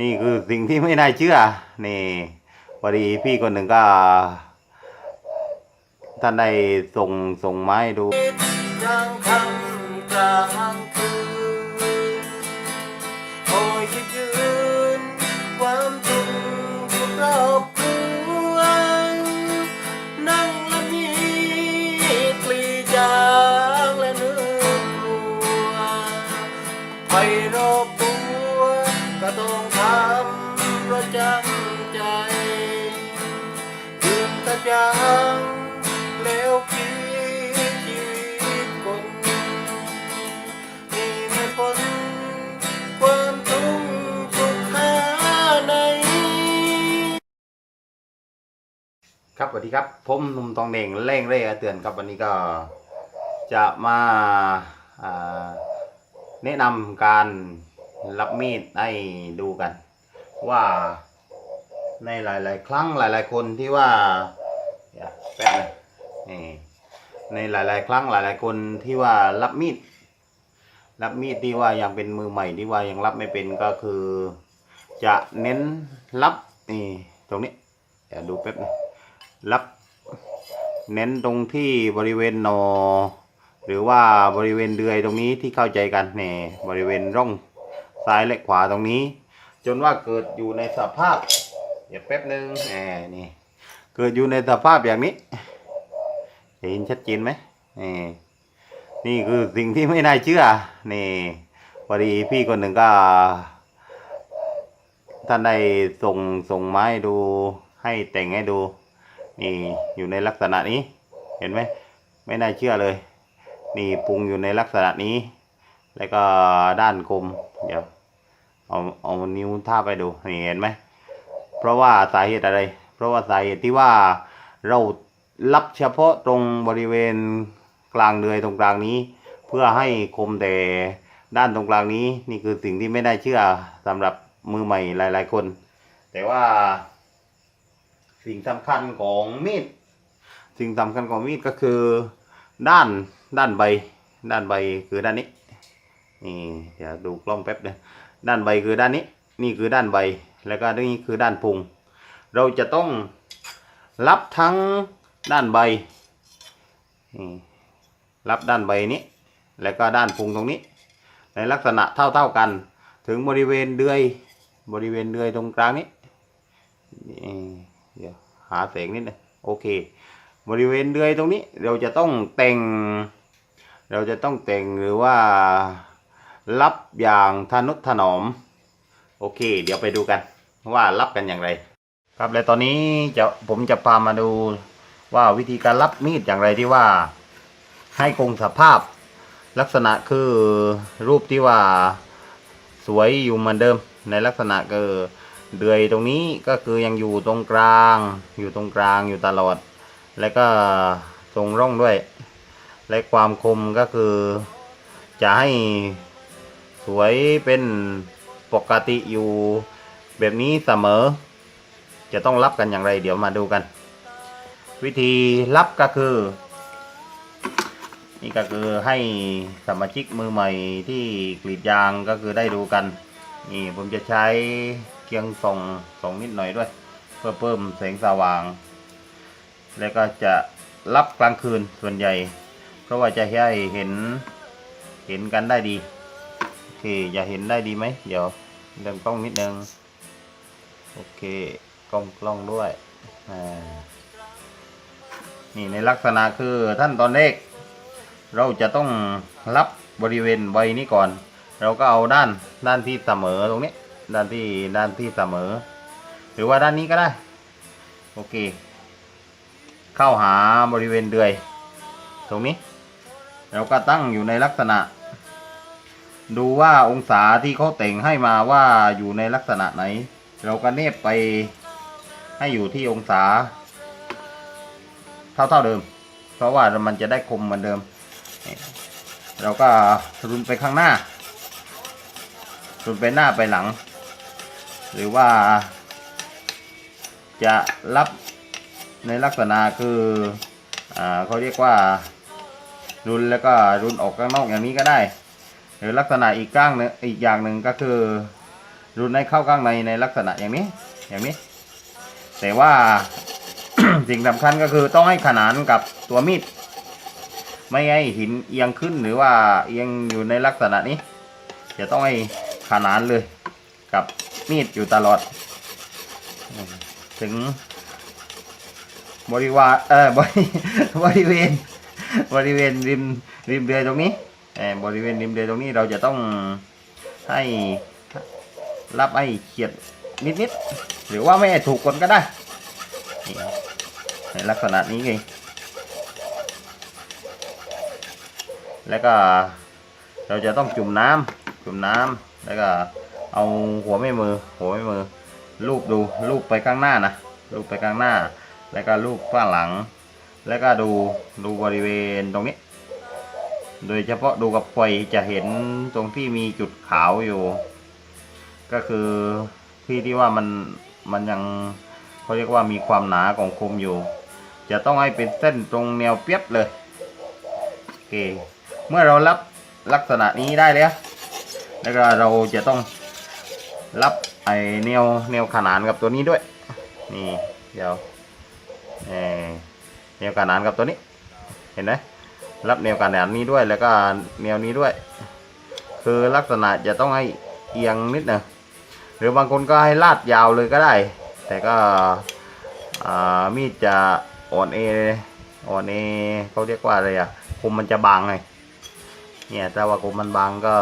นี่คือสิ่งที่ไม่น่าเชื่อ นี่พอดีพี่คนหนึ่งก็ ท่านได้ส่งส่งไม้ดูกลางค่ำกลางคืนคอยยิ ยางแล้วคิดชีวิตคนมีไม่พ้นความทุกข์ทุกข์หาไหนครับสวัสดีครับ ผมหนุ่มทองเด่งเร่งเร่อาเตือนครับวันนี้ก็จะมาอ่าแนะนำการรับมีดให้ดูกัน ว่าในหลาย ๆ ครั้งหลาย ๆ คนที่ว่า แป๊บนึงนี่ในหลาย ๆ ครั้งหลาย ๆ คนที่ว่ารับมีด รับมีดที่ว่ายังเป็นมือใหม่ที่ว่ายังรับไม่เป็นก็คือ จะเน้นรับนี่ตรงนี้เดี๋ยวดูแป๊บนึงรับเน้นตรงที่บริเวณนอ หรือว่าบริเวณเดือยตรงนี้ที่เข้าใจกันเนี่ยบริเวณร่องซ้ายและขวาตรงนี้ จนว่าเกิดอยู่ในสภาพเดี๋ยวแป๊บนึงแหมนี่ เกิดอยู่ในสภาพอย่างนี้ เห็นชัดเจนไหมนี่นี่คือสิ่งที่ไม่น่าเชื่อ นี่พอดีพี่คนหนึ่งก็ท่านได้ส่งส่งไม้ดูให้แต่งให้ดู นี่อยู่ในลักษณะนี้ เห็นไหมไม่น่าเชื่อเลย นี่ปรุงอยู่ในลักษณะนี้ แล้วก็ด้านคมเดี๋ยวเอาเอานิ้วท่าไปดูนี่เห็นไหมเพราะว่าสาเหตุอะไร เพราะว่าสาเหตุที่ว่าเรารับเฉพาะตรงบริเวณกลางเดือยตรงกลางนี้ เพื่อให้คมแต่ด้านตรงกลางนี้นี่คือสิ่งที่ไม่ได้เชื่อสำหรับมือใหม่หลาย ๆ คน แต่ว่า สิ่งสำคัญของมีดสิ่งสำคัญของมีดก็คือด้านด้านใบ ด้านใบคือด้านนี้นี่เดี๋ยวดูกล้องแป๊บเดียวด้านใบคือด้านนี้ นี่คือด้านใบ แล้วก็นี่คือด้านพุง เราจะต้องรับทั้งด้านใบรับด้านใบนี้ แล้วก็ด้านพุงตรงนี้ ในลักษณะเท่าๆกัน ถึงบริเวณเดือยบริเวณเดือยตรงกลางนี้เดี๋ยวหาแสงนิดนึงโอเค บริเวณเดือยตรงนี้ เราจะต้องแต่ง เราจะต้องแต่งหรือว่ารับอย่างทนุถนอม โอเค เดี๋ยวไปดูกันว่ารับกันอย่างไร ครับและตอนนี้จะผมจะพามาดูว่าวิธีการรับมีดอย่างไรที่ว่า ให้คงสภาพ ลักษณะคือรูปที่ว่าสวยอยู่เหมือนเดิม ในลักษณะคือเดือยตรงนี้ก็คือยังอยู่ตรงกลาง อยู่ตรงกลางอยู่ตลอด แล้วก็ตรงร่องด้วย และความคมก็คือ จะให้สวยเป็นปกติอยู่แบบนี้เสมอ จะต้องรับกันอย่างไรเดี๋ยวมาดูกัน วิธีรับก็คือ นี่ก็คือให้สมาชิกมือใหม่ที่กรีดยางก็คือได้ดูกันนี่ผมจะใช้เกียงส่องส่องนิดหน่อยด้วย เพื่อเพิ่มแสงสว่าง แล้วก็จะรับกลางคืนส่วนใหญ่ เพราะว่าจะให้เห็นเห็นกันได้ดีโอเคจะเห็นได้ดีไหม เดี๋ยวเดินกล้องนิดนึง โอเค ล้องกล้องด้วยนี่ในลักษณะคือท่านตอนเลขเราจะต้องรับบริเวณใบนี้ก่อน เราก็เอาด้านด้านที่เสมอตรงนี้ ด้านที่ด้านที่เสมอ หรือว่าด้านนี้ก็ได้ โอเค เข้าหาบริเวณเดือย ตรงนี้ เราก็ตั้งอยู่ในลักษณะ ดูว่าองศาที่เขาแต่งให้มาว่าอยู่ในลักษณะไหน เราก็เนบไป ให้อยู่ที่องศาเท่าเท่าๆเดิม เพราะว่ามันจะได้คมเหมือนเดิม เราก็รุนไปข้างหน้า รุนไปหน้าไปหลัง หรือว่า จะรับในลักษณะคืออ่าเขาเรียกว่ารุนแล้วก็รุนออกข้างนอกอย่างนี้ก็ได้ หรือลักษณะอีกก้างนึงอีกอย่างหนึ่งก็คือ รุนให้เข้าข้างในในลักษณะอย่างนี้ อย่างนี้ แต่ว่า สิ่งสำคัญก็คือต้องให้ขนานกับตัวมีด ไม่ให้หินเอียงขึ้นหรือว่าเอียงอยู่ในลักษณะนี้ จะต้องให้ขนานเลย กับมีดอยู่ตลอด ถึง บริวารเออบริบริเวณ บริเวณริมริมเรือตรงนี้เออบริเวณริมเรือตรงนี้เราจะต้องให้รับให้เขียดนิดๆ หรือว่าไม่ถูกคนก็ได้นี่ในลักษณะนี้ไงแล้วก็เราจะต้องจุ่มน้ำจุ่มน้ำแล้วก็เอาหัวไม่มือ หัวไม่มือลูบดูลูบไปข้างหน้านะลูบไปข้างหน้า แล้วก็ลูบข้างหลัง แล้วก็ดูดูบริเวณตรงนี้ โดยเฉพาะดูกับไฟจะเห็นตรงที่มีจุดขาวอยู่ ก็คือที่ที่ว่ามัน มันยังเขาเรียกว่ามีความหนาของคมอยู่ จะต้องให้เป็นเส้นตรงแนวเปียบเลยโอเคเมื่อเรารับลักษณะนี้ได้แล้ว แล้วก็เราจะต้องรับไอแนวแนวขนานกับตัวนี้ด้วย นี่เดี๋ยวเอ่อแนวขนานกับตัวนี้ เห็นไหมรับแนวขนานนี้ด้วยแล้วก็แนวนี้ด้วย คือลักษณะจะต้องให้เอียงนิดหนึ่ง หรือบางคนก็ให้ลาดยาวเลยก็ได้ แต่ก็มีดจะอ่อนเออ่อนเอเขาเรียกว่าอะไรอะคมมันจะบางไงเนี่ยถ้าว่าคมมันบางก็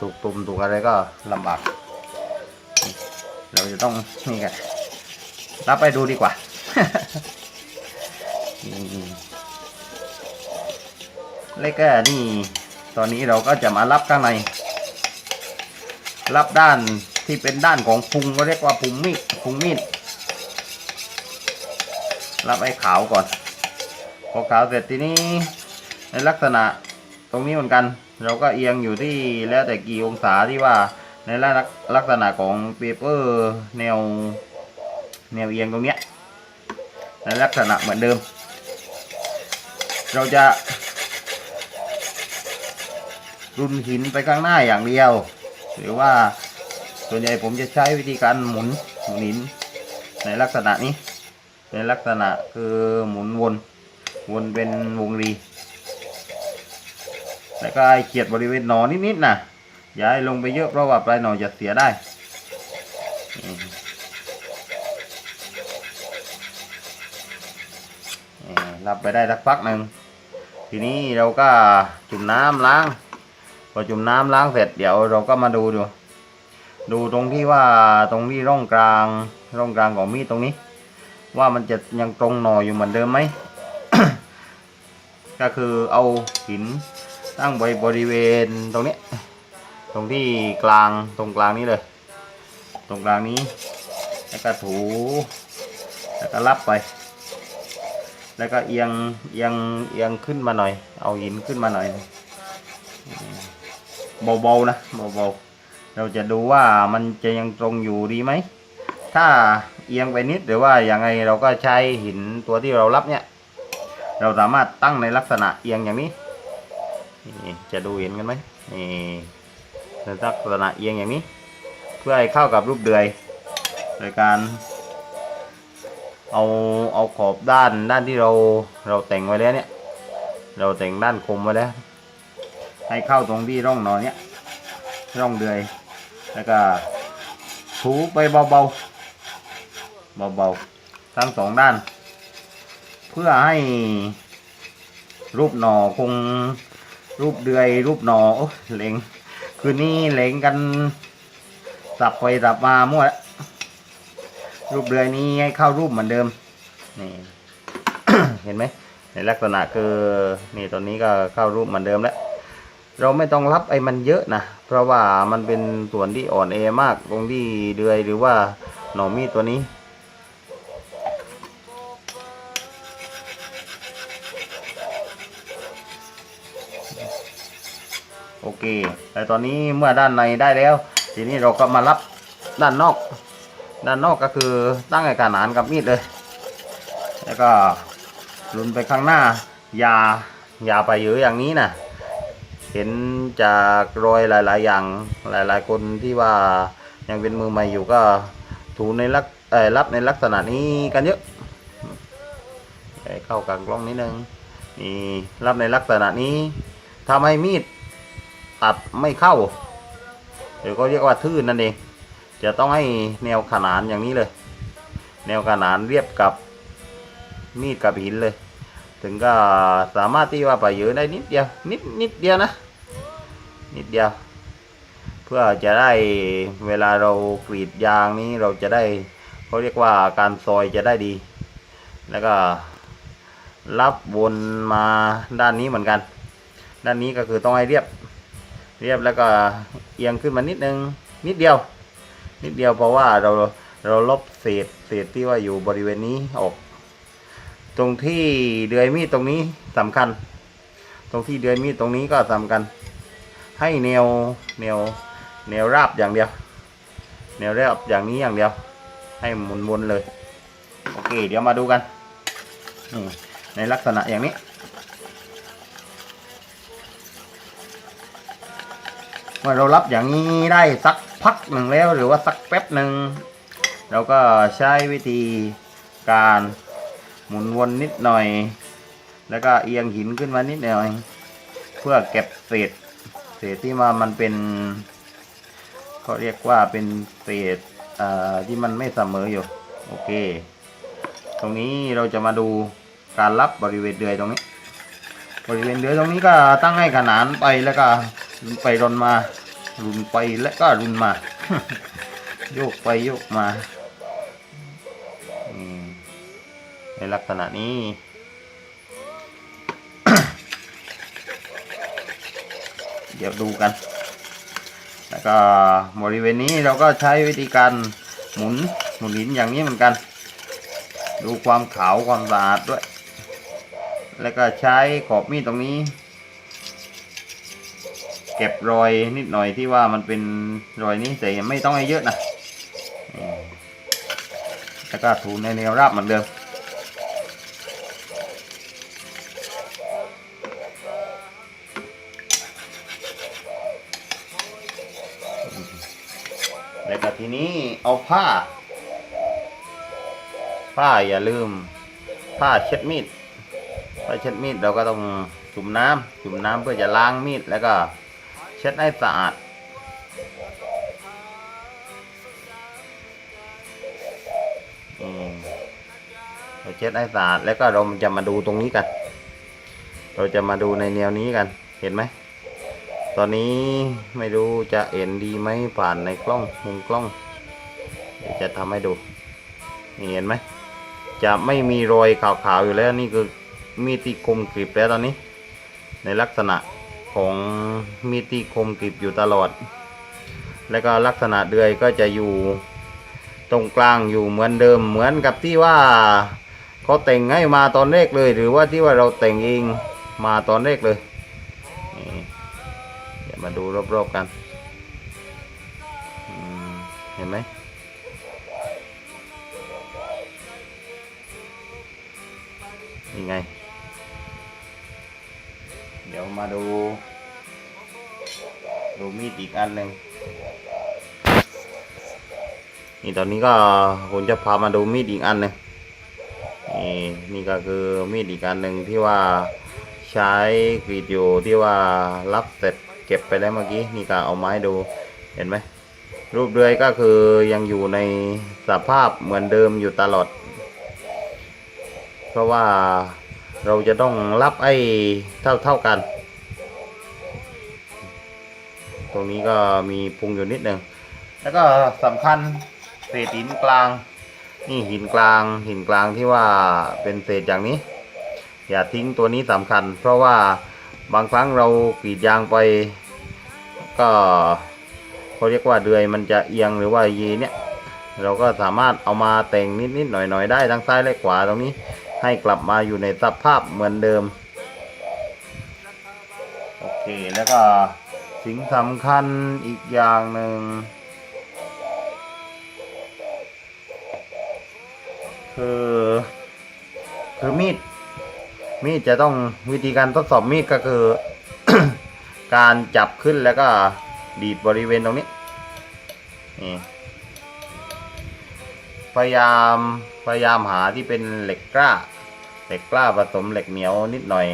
ถูกตุ่มถูกอะไรก็ลำบากเราจะต้องนี่กันรับไปดูดีกว่านี่แล้วก็นี่ ตอนนี้เราก็จะมารับข้างใน รับด้าน ที่เป็นด้านของพุงก็เรียกว่าพุงมีดพุงมีดรับไอ้ขาวก่อน พอขาวเสร็จทีนี้ในลักษณะตรงนี้เหมือนกัน เราก็เอียงอยู่ที่แล้วแต่กี่องศาที่ว่าในลักลักษณะของเปเปอร์แนวแนวเอียงตรงเนี้ยในลักษณะเหมือนเดิม เราจะรุนหินไปข้างหน้าอย่างเดียว หรือว่า ส่วนใหญ่ผมจะใช้วิธีการหมุนหมุนหิน ในลักษณะนี้ ในลักษณะคือหมุนวน วนเป็นวงรีแล้วก็เขียดบริเวณหนอนิดๆนะอย่าให้ลงไปเยอะเพราะว่าปลายหนอจะเสียได้นี่นี่รับไปได้สักพักหนึ่งทีนี้เราก็จุ่มน้ำล้าง พอจุ่มน้ำล้างเสร็จเดี๋ยวเราก็มาดูดู ดูตรงที่ว่าตรงที่ร่องกลางร่องกลางของมีดตรงนี้ ว่ามันจะยังตรงหน่ออยู่เหมือนเดิมไหม ก็คือเอาหินตั้งไว้บริเวณตรงนี้ ตรงที่กลางตรงกลางนี้เลย ตรงกลางนี้ แล้วก็ถูแล้วก็รับไป แล้วก็เอียงเอียงเอียงขึ้นมาหน่อย เอาหินขึ้นมาหน่อยเบาๆนะเบาๆ เราจะดูว่ามันจะยังตรงอยู่ดีไหม ถ้าเอียงไปนิดหรือว่าอย่างไงเราก็ใช้หินตัวที่เรารับเนี่ย เราสามารถตั้งในลักษณะเอียงอย่างนี้นี่จะดูเห็นกันไหมนี่ในลักษณะเอียงอย่างนี้ เพื่อให้เข้ากับรูปเดือย โดยการ เอาเอาขอบด้านด้านที่เราเราแต่งไว้แล้วเนี่ย เราแต่งด้านคมไว้แล้ว ให้เข้าตรงที่ร่องนอนเนี้ยร่องเดือย แล้วก็ถูไปเบาๆ เบาๆ ทั้งสองด้าน เพื่อให้รูปหนอคงรูปเดือย รูปหนอโอ้เหลงคืนนี้เหลงกันสับไปสับมามั่วแล้วรูปเดือยนี้ให้เข้ารูปเหมือนเดิมนี่ เห็นไหมในลักษณะคือนี่ตอนนี้ก็เข้ารูปเหมือนเดิมแล้ว เราไม่ต้องรับไอ้มันเยอะนะ เพราะว่ามันเป็นส่วนที่อ่อนแอมากตรงที่เดือยหรือว่าหน่อมีดตัวนี้ โอเค แต่ตอนนี้เมื่อด้านในได้แล้ว ทีนี้เราก็มารับด้านนอก ด้านนอกก็คือตั้งไอ้ขนานกับมีดเลย แล้วก็ลุนไปข้างหน้า ยาอย่าไปเยอะอย่างนี้นะ เห็นจากรอยหลาย ๆ อย่างหลาย ๆ คนที่ว่ายังเป็นมือใหม่อยู่ก็ถูในลักรับในลักษณะนี้กันเยอะเข้ากับกล้องนิดนึงนี่รับในลักษณะนี้ทำให้มีดตัดไม่เข้าเดี๋ยวก็เรียกว่าทื่นนั่นเองจะต้องให้แนวขนานอย่างนี้เลย แนวขนานเรียบกับมีดกับหินเลย ถึงก็สามารถที่ว่าไปเยอะได้นิดเดียว นิดนิดเดียวนะ นิดเดียว เพื่อจะได้เวลาเรากรีดยางนี้เราจะได้เขาเรียกว่าการซอยจะได้ดี แล้วก็รับวนมาด้านนี้เหมือนกัน ด้านนี้ก็คือต้องให้เรียบ เรียบแล้วก็เอียงขึ้นมานิดนึง นิดเดียว นิดเดียวเพราะว่าเราเราลบเศษเศษที่ว่าอยู่บริเวณนี้ออก ตรงที่เดือยมีดตรงนี้สำคัญ ตรงที่เดือยมีดตรงนี้ก็สำคัญ ให้แนวแนวแนวราบอย่างเดียว แนวราบอย่างนี้อย่างเดียว ให้หมุนวนเลย โอเค เดี๋ยวมาดูกันในลักษณะอย่างนี้เมื่อเรารับอย่างนี้ได้สักพักหนึ่งแล้วหรือว่าสักแป๊บหนึ่งเราก็ใช้วิธีการ หมุนวนนิดหน่อย แล้วก็เอียงหินขึ้นมานิดหน่อย เพื่อเก็บเศษ เศษที่มามันเป็นเขาเรียกว่าเป็นเศษที่มันไม่เสมออยู่ โอเค ตรงนี้เราจะมาดูการรับบริเวณเดือยตรงนี้ บริเวณเดือยตรงนี้ก็ตั้งให้ขนานไปแล้วก็รุนไปรนมา รุนไปและก็รุนมา โยกไปโยกมา ในลักษณะนี้ เดี๋ยวดูกัน แล้วก็บริเวณนี้เราก็ใช้วิธีการหมุนหมุนหินอย่างนี้เหมือนกัน ดูความขาวความสะอาดด้วย แล้วก็ใช้ขอบมีดตรงนี้ เก็บรอยนิดหน่อยที่ว่ามันเป็นรอยนี้แต่ไม่ต้องให้เยอะนะแล้วก็ถูในแนวราบเหมือนเดิม ทีนี้เอาผ้า ผ้าอย่าลืม ผ้าเช็ดมีดผ้าเช็ดมีดเราก็ต้องจุ่มน้ำจุ่มน้ำเพื่อจะล้างมีดแล้วก็ เช็ดให้สะอาดเราเช็ดให้สะอาดแล้วก็เราจะมาดูตรงนี้กัน เราจะมาดูในแนวนี้กัน เห็นไหม ตอนนี้ไม่รู้จะเห็นดีไหมผ่านในกล้องมุมกล้องเดี๋ยวจะทำให้ดูนี่เห็นไหมจะไม่มีรอยขาวๆอยู่แล้วนี่คือมีดที่คมกริบแล้วตอนนี้ ในลักษณะของมีดที่คมกริบอยู่ตลอด แล้วก็ลักษณะเดือยก็จะอยู่ตรงกลางอยู่เหมือนเดิมเหมือนกับที่ว่าเขาแต่งให้มาตอนแรกเลย หรือว่าที่ว่าเราแต่งเองมาตอนแรกเลย มาดูรอบๆกันเห็นไหมนี่ไง เดี๋ยวมาดู ดูมีดอีกอันหนึ่งนี่ตอนนี้ก็ผมจะพามาดูมีดอีกอันหนึ่งนี่นี่ก็คือมีดอีกอันหนึ่งที่ว่าใช้กรีดอยู่ที่ว่ารับเสร็จ เก็บไปแล้วเมื่อกี้นี่ก็เอาไม้ดูเห็นไหมรูปเดือยก็คือยังอยู่ในสภาพเหมือนเดิมอยู่ตลอด เพราะว่าเราจะต้องรับไอ้เท่าเท่ากัน ตรงนี้ก็มีพุงอยู่นิดหนึ่งแล้วก็สำคัญเศษหินกลาง นี่หินกลางหินกลางที่ว่าเป็นเศษอย่างนี้ อย่าทิ้งตัวนี้สำคัญ เพราะว่า บางครั้งเรากรีดยางไป ก็เขาเรียกว่าเดือยมันจะเอียงหรือว่ายีเนี่ย เราก็สามารถเอามาแต่งนิดๆหน่อยๆได้ทั้งซ้ายและขวาตรงนี้ ให้กลับมาอยู่ในสภาพเหมือนเดิมโอเคแล้วก็สิ่งสำคัญอีกอย่างหนึ่งคือคือมีด มีดจะต้องวิธีการทดสอบมีดก็คือ การจับขึ้นแล้วก็ดีดบริเวณตรงนี้นี่พยายามพยายามหาที่เป็นเหล็กกล้า เหล็กกล้าผสมเหล็กเหนียวนิดหน่อย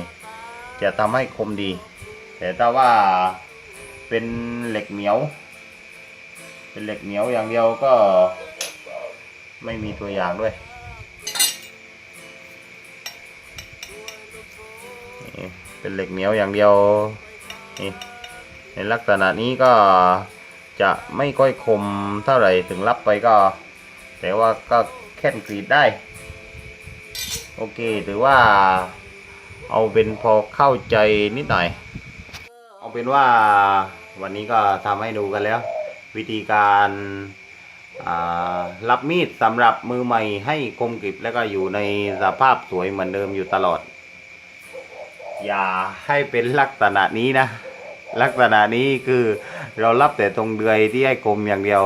จะทำให้คมดี แต่ถ้าว่าเป็นเหล็กเหนียว เป็นเหล็กเหนียวอย่างเดียวก็ไม่มีตัวอย่างด้วย เป็นเหล็กเหนียวอย่างเดียวนี่ในลักษณะนี้ก็จะไม่ค่อยคมเท่าไหร่ถึงรับไปก็ แต่ว่าก็แค่นกรีดได้ โอเคถือว่าเอาเป็นพอเข้าใจนิดหน่อย เอาเป็นว่าวันนี้ก็ทำให้ดูกันแล้ว วิธีการรับมีดสำหรับมือใหม่ให้คมกริบแล้วก็อยู่ในสภาพสวยเหมือนเดิมอยู่ตลอด อย่าให้เป็นลักษณะนี้นะ ลักษณะนี้คือเรารับแต่ตรงเดือยที่ให้คมอย่างเดียว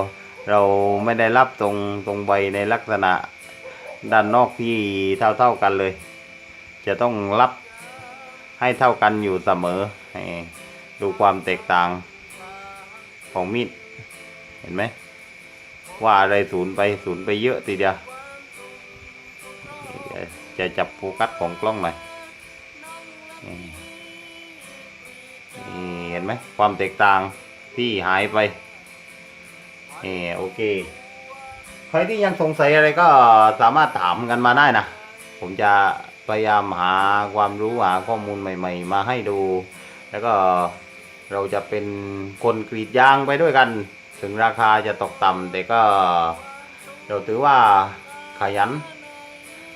เราไม่ได้รับตรงตรงใบในลักษณะด้านนอกที่เท่าเท่ากันเลย จะต้องรับให้เท่ากันอยู่เสมอให้ดูความแตกต่างของมีดเห็นไหมว่าอะไรศูนย์ไปศูนย์ไปเยอะทีเดียวเดี๋ยวจะจับโฟกัสของกล้องหน่อย นี่เห็นไหมความแตกต่างที่หายไปนี่โอเค ใครที่ยังสงสัยอะไรก็สามารถถามกันมาได้นะ ผมจะพยายามหาความรู้หาข้อมูลใหม่ ๆ มาให้ดู แล้วก็เราจะเป็นคนกรีดยางไปด้วยกัน ถึงราคาจะตกต่ำแต่ก็เราถือว่าขยัน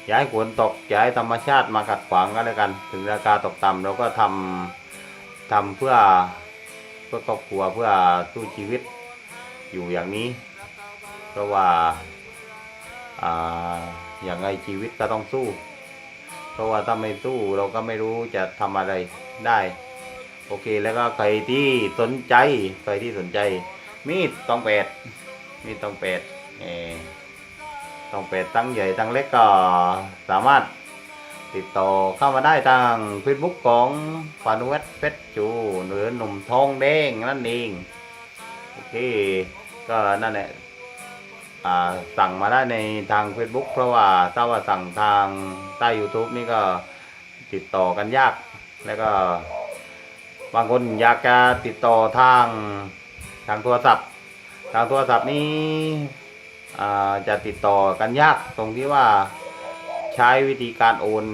ย่าให้ฝนตกย่าให้ธรรมชาติมาขัดขวางก็แล้วกัน ถึงราคาตกต่ำเราก็ทำทำเพื่อเพื่อครอบครัวเพื่อสู้ชีวิตอยู่อย่างนี้ เพราะว่าอ่าอย่างไรชีวิตก็ต้องสู้ เพราะว่าถ้าไม่สู้เราก็ไม่รู้จะทำอะไรได้ โอเคแล้วก็ใครที่สนใจใครที่สนใจ มีดตองเป็ดมีดตองเป็ดเออ ต้องเป็ดตั้งใหญ่ตั้งเล็กก็สามารถติดต่อเข้ามาได้ทาง Facebook ของปานุวัฒน์เพชรจูหรือหนุ่มทองแดงนั่นเองโอเคก็นั่นแหละสั่งมาได้ในทาง Facebook เพราะว่าถ้าว่าสั่งทางใต้ YouTube นี่ก็ติดต่อกันยาก แล้วก็ บางคนอยากจะติดต่อทางทางโทรศัพท์ ทางโทรศัพท์นี้อ่ จะติดต่อกันยากตรงที่ว่าใช้วิธีการโอน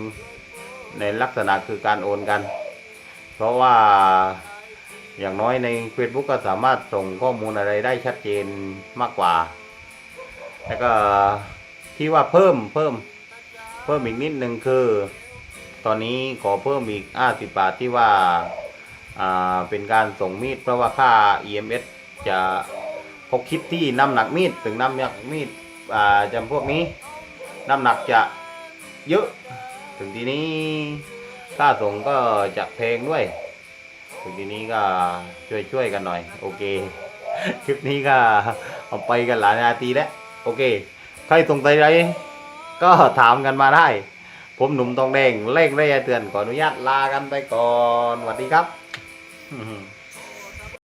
ในลักษณะคือการโอนกัน เพราะว่าอย่างน้อยใน Facebook ก็สามารถส่งข้อมูลอะไรได้ชัดเจนมากกว่า แล้วก็ที่ว่าเพิ่มเพิ่มเพิ่มอีกนิดนึงคือ ตอนนี้ขอเพิ่มอีก 50 บาทที่ว่าอ่าเป็นการส่งมีดเพราะว่าค่า EMS จะ เขาคิดที่น้ำหนักมีดถึงน้ำหนักมีดจำพวกนี้ น้ำหนักจะเยอะ ถึงทีนี้ค่าส่งก็จะแพงด้วย ถึงทีนี้ก็ช่วยช่วยๆกันหน่อย โอเค คลิปนี้ก็เอาไปกันหลายนาทีแล้ว โอเค ใครสงสัยอะไรก็ถามกันมาได้ ผมหนุ่มทองแดงเล่งเร่เตือนขออนุญาตลากันไปก่อนสวัสดีครับ